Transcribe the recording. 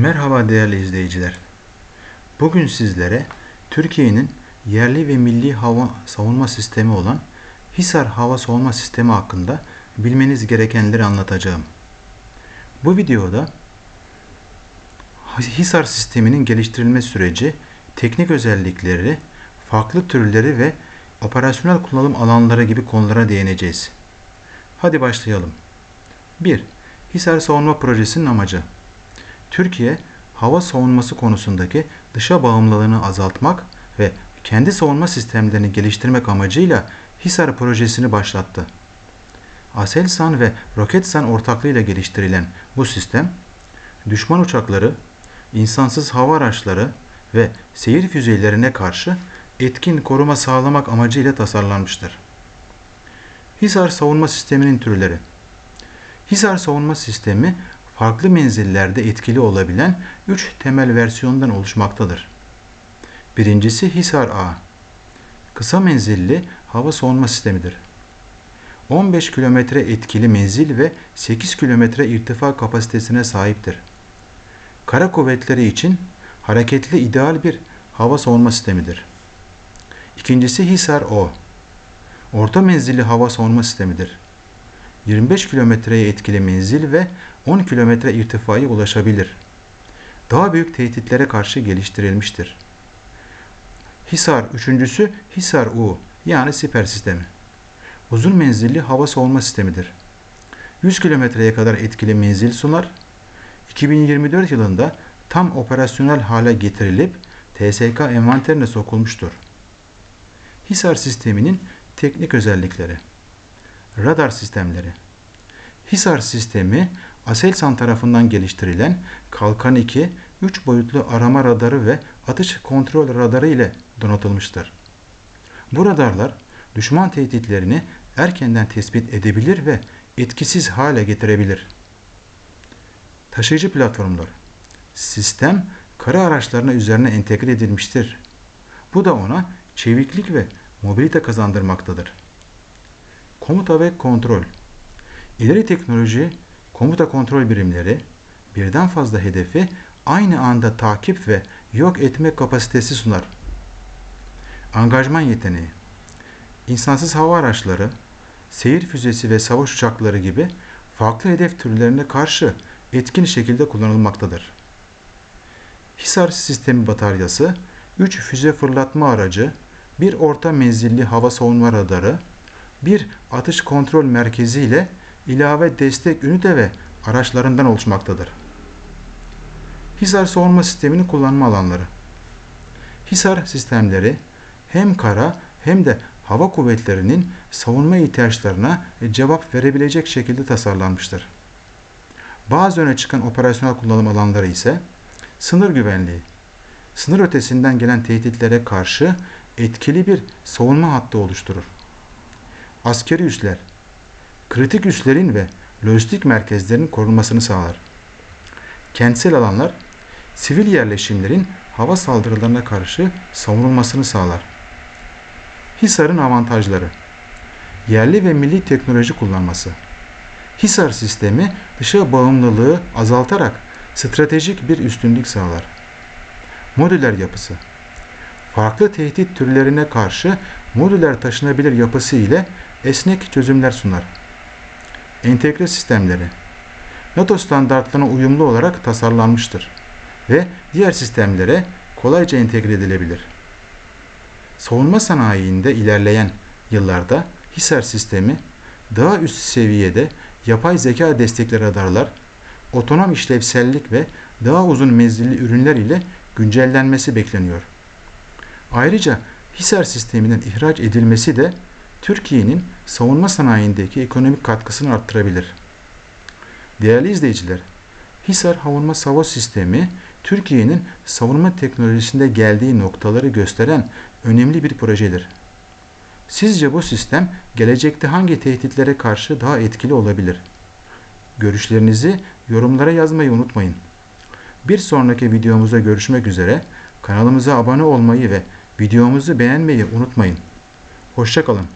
Merhaba değerli izleyiciler. Bugün sizlere Türkiye'nin yerli ve milli hava savunma sistemi olan Hisar Hava Savunma Sistemi hakkında bilmeniz gerekenleri anlatacağım. Bu videoda Hisar sisteminin geliştirilme süreci, teknik özellikleri, farklı türleri ve operasyonel kullanım alanları gibi konulara değineceğiz. Hadi başlayalım. 1. Hisar Savunma Projesi'nin amacı Türkiye, hava savunması konusundaki dışa bağımlılığını azaltmak ve kendi savunma sistemlerini geliştirmek amacıyla Hisar projesini başlattı. Aselsan ve Roketsan ortaklığıyla geliştirilen bu sistem, düşman uçakları, insansız hava araçları ve seyir füzelerine karşı etkin koruma sağlamak amacıyla tasarlanmıştır. Hisar savunma sisteminin türleri Hisar savunma sistemi farklı menzillerde etkili olabilen 3 temel versiyondan oluşmaktadır. Birincisi Hisar A. Kısa menzilli hava savunma sistemidir. 15 kilometre etkili menzil ve 8 kilometre irtifa kapasitesine sahiptir. Kara kuvvetleri için hareketli ideal bir hava savunma sistemidir. İkincisi Hisar O. Orta menzilli hava savunma sistemidir. 25 kilometreye etkili menzil ve 10 kilometre irtifaya ulaşabilir. Daha büyük tehditlere karşı geliştirilmiştir. Hisar üçüncüsü Hisar U yani siper sistemi. Uzun menzilli hava savunma sistemidir. 100 kilometreye kadar etkili menzil sunar. 2024 yılında tam operasyonel hale getirilip TSK envanterine sokulmuştur. Hisar sisteminin teknik özellikleri Radar sistemleri Hisar sistemi Aselsan tarafından geliştirilen Kalkan 2 3 boyutlu arama radarı ve atış kontrol radarı ile donatılmıştır. Bu radarlar düşman tehditlerini erkenden tespit edebilir ve etkisiz hale getirebilir. Taşıyıcı platformlar Sistem kara araçlarına üzerine entegre edilmiştir. Bu da ona çeviklik ve mobilite kazandırmaktadır. Komuta ve kontrol İleri teknoloji komuta kontrol birimleri birden fazla hedefi aynı anda takip ve yok etme kapasitesi sunar. Angajman yeteneği İnsansız hava araçları, seyir füzesi ve savaş uçakları gibi farklı hedef türlerine karşı etkin şekilde kullanılmaktadır. Hisar sistemi bataryası, 3 füze fırlatma aracı, bir orta menzilli hava savunma radarı, bir atış kontrol merkezi ile ilave destek ünite ve araçlarından oluşmaktadır. Hisar savunma sisteminin kullanma alanları Hisar sistemleri hem kara hem de hava kuvvetlerinin savunma ihtiyaçlarına cevap verebilecek şekilde tasarlanmıştır. Bazı öne çıkan operasyonel kullanım alanları ise sınır güvenliği, sınır ötesinden gelen tehditlere karşı etkili bir savunma hattı oluşturur. Askeri üsler, kritik üslerin ve lojistik merkezlerin korunmasını sağlar. Kentsel alanlar, sivil yerleşimlerin hava saldırılarına karşı savunulmasını sağlar. Hisar'ın avantajları Yerli ve milli teknoloji kullanması Hisar sistemi dışa bağımlılığı azaltarak stratejik bir üstünlük sağlar. Modüler yapısı Farklı tehdit türlerine karşı modüler taşınabilir yapısı ile esnek çözümler sunar entegre sistemleri NATO standartlarına uyumlu olarak tasarlanmıştır ve diğer sistemlere kolayca entegre edilebilir. Savunma sanayiinde ilerleyen yıllarda Hisar sistemi daha üst seviyede yapay zeka destekli radarlar, otonom işlevsellik ve daha uzun menzilli ürünler ile güncellenmesi bekleniyor. Ayrıca Hisar sisteminin ihraç edilmesi de Türkiye'nin savunma sanayindeki ekonomik katkısını arttırabilir. Değerli izleyiciler, Hisar Havunma Savaş Sistemi Türkiye'nin savunma teknolojisinde geldiği noktaları gösteren önemli bir projedir. Sizce bu sistem gelecekte hangi tehditlere karşı daha etkili olabilir? Görüşlerinizi yorumlara yazmayı unutmayın. Bir sonraki videomuzda görüşmek üzere. Kanalımıza abone olmayı ve videomuzu beğenmeyi unutmayın. Hoşçakalın.